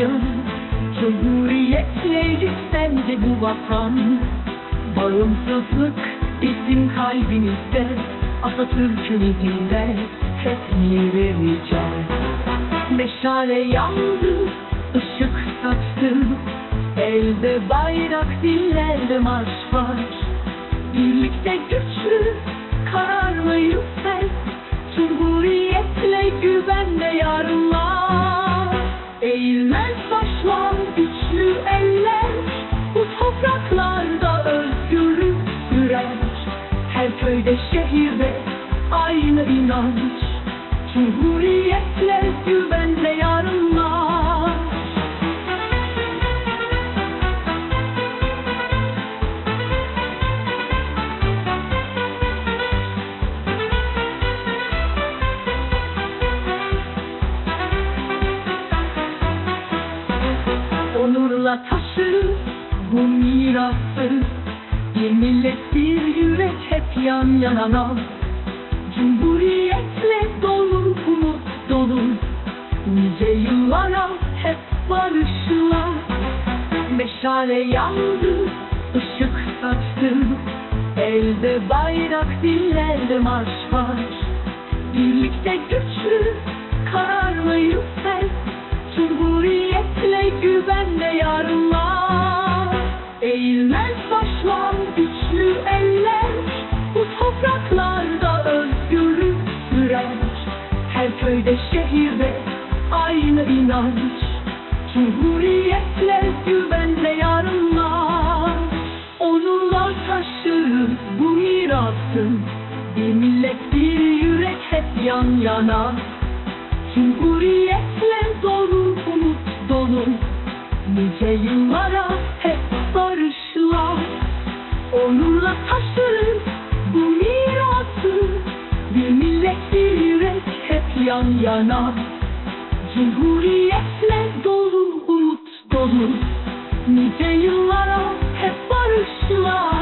Yıl Cumhuriyetle yükseldi bu vatan Bağımsızlık bizim kalbimizde. Atatürk'ün izinde hep vereceğiz Meşale yandı, ışık saçtı. Elde bayrak dillerde marş var. Birlikte güçlü eller Bu topraklarda özgürlük sürer Her köyde şehirde aynı inanç. Cumhuriyetle Onurla taşı bu mirası. Bir millet bir yürek hep yan yana Cumhuriyetle dolu umut dolu. Nice yıllara hep barışla Meşale yandı, ışık saçtı. Elde bayrak, dillerde marş var Güvenle yarınlar. Eğilmez başlar güçlü eller. Bu topraklarda özgürlük sürer Her köyde şehirde aynı inanç. Cumhuriyetle güvenle yarınlar. Onurlar taşırız bu mirası Bir millet bir yürek hep yan yana. Cumhuriyetle dolu umut dolu Nice yıllara hep barışla. Onurla taşırız bu mirası. Bir millet bir yürek hep yan yana. Cumhuriyetle dolu umut dolu. Nice yıllara hep barışla